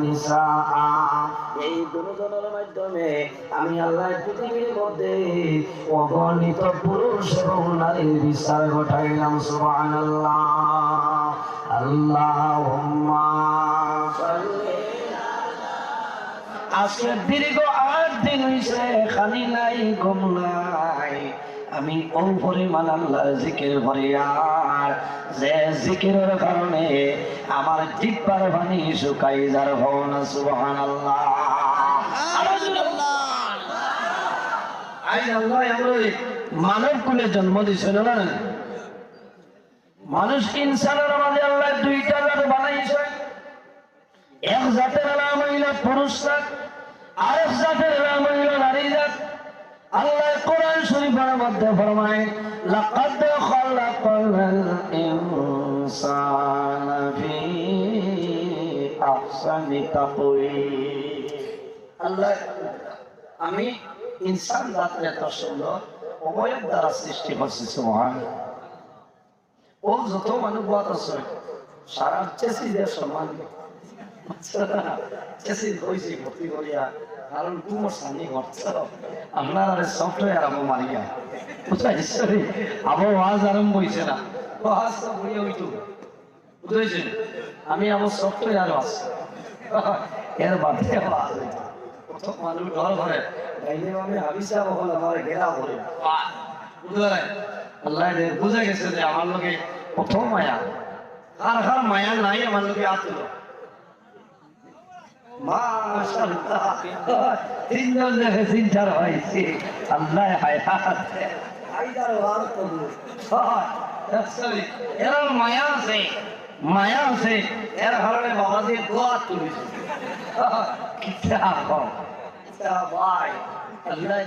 নিসাআ এই দুজনের মাধ্যমে আমি আল্লাহ পৃথিবীর মধ্যে অগণিত পুরুষ এবং নারীর ঘটাইলাম আল্লাহুম্মা সাল্লি আজকে দীর্ঘ আট দিন হইছে খালি নাই, ঘুম নাই। আমি ও পরিমাণ আল্লাহর জিকির করি, আর যে জিকিরের কারণে আমার জিব্বার পানি শুকাই যার ভবনা সুবহান আল্লাহ মানব কুলে জন্ম দিছিল না? মানুষ ইনসানের মাঝে আল্লাহ দুইটা জাত বানাইছে। এক জাতের নাম হইল পুরুষ জাত, আরেক জাতের নাম হইল নারী জাত। আল্লাহ কোরআন শরীফের মধ্যে ফরমায়, লাকাদ খালাকাল ইনসানা ফি আহসানি তাকওয়িম। আল্লাহ, আমি ইনসান জাতের এত সুন্দর, অবয়ব দ্বারা সৃষ্টি করছি, সুবহান। ও যত মানুষ বাত আছে, সারা চেসি যে সম্মান চেসি হয়েছি ভর্তি করিয়া কারণ কুমোর সামনে ঘটছ আপনার সফটওয়্যার আবো মারিয়া বুঝাইছে আবো ওয়াজ আরম্ভ না আমি আমার সফটওয়্যার আছে এর বাদে ওয়াজ হইতো প্রথম মানুষ করে গাইলে আমি হাবিসা বহল আমার ঘেরা করে বুঝলেন আল্লাহ বুঝে গেছে যে আমার লোকে প্রথম মায়া আর কার মায়া নাই আমার লোকে আতুল মাশাআল্লাহ। তিনজন চিন্তার হয়েছে। আল্লাহ হায়াত। আইদার ওয়ার করল এর মায়া আছে। মায়া আছে। এর কারণে বাবাজি দোয়া তুলেছে। কিতাব। কিতাব ভাই আল্লাহ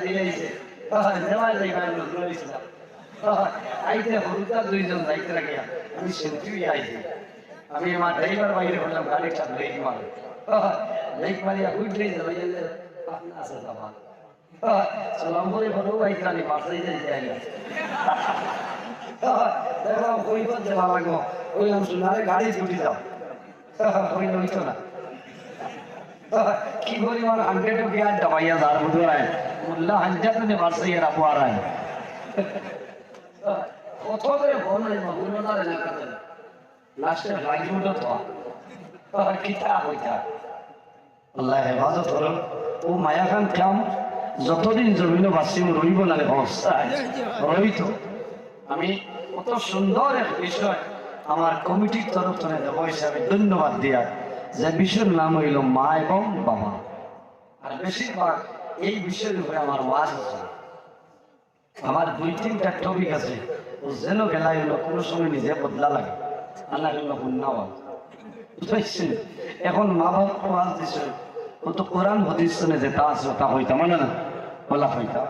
আইতে হলুদা দুইজন যাইতে লাগে আমি সেন্টুই আইছি। আমি আমার ড্রাইভার বাইরে বললাম গাড়িটা ব্রেক মারো ব্রেক সালাম করে বলো ভাই কালি পাশে যাইতে আইলা দেখো কই করতে ভালো লাগবো ওই আমি শুনারে গাড়ি ছুটি যাও ওই নইতো না কি হান্ড্রেড বিয়ার দবাইয়া বুঝো নাই মোল্লা হান্ড্রেড মানে বাড়ছে এরা পোয়ারায় কত করে ফোন নাই মগুনার এলাকাতে লাস্টে উঠো তো হেফাজত যতদিন জমিনে বাঁচিম রইব না অবস্থায়। রইত। আমি কত সুন্দর এক বিষয় আমার কমিটির তরফ থেকে দেব হিসাবে ধন্যবাদ দিয়া যে বিষয়ের নাম হইল মা এবং বাবা। আর বেশিরভাগ এই বিষয়ের উপরে আমার ওয়াজ আছে। আমার দুই, তিনটা টপিক আছে। যেন গেলাই কোনো সময় নিজে বদলা লাগে। আল্লাহ হলো হুন্নাওয়াল এখন মা বাবা ওয়াজ দিছে ও তো কোরআন, হদিস শুনে আছে তা হইতাম মানে না? বলা হইতাম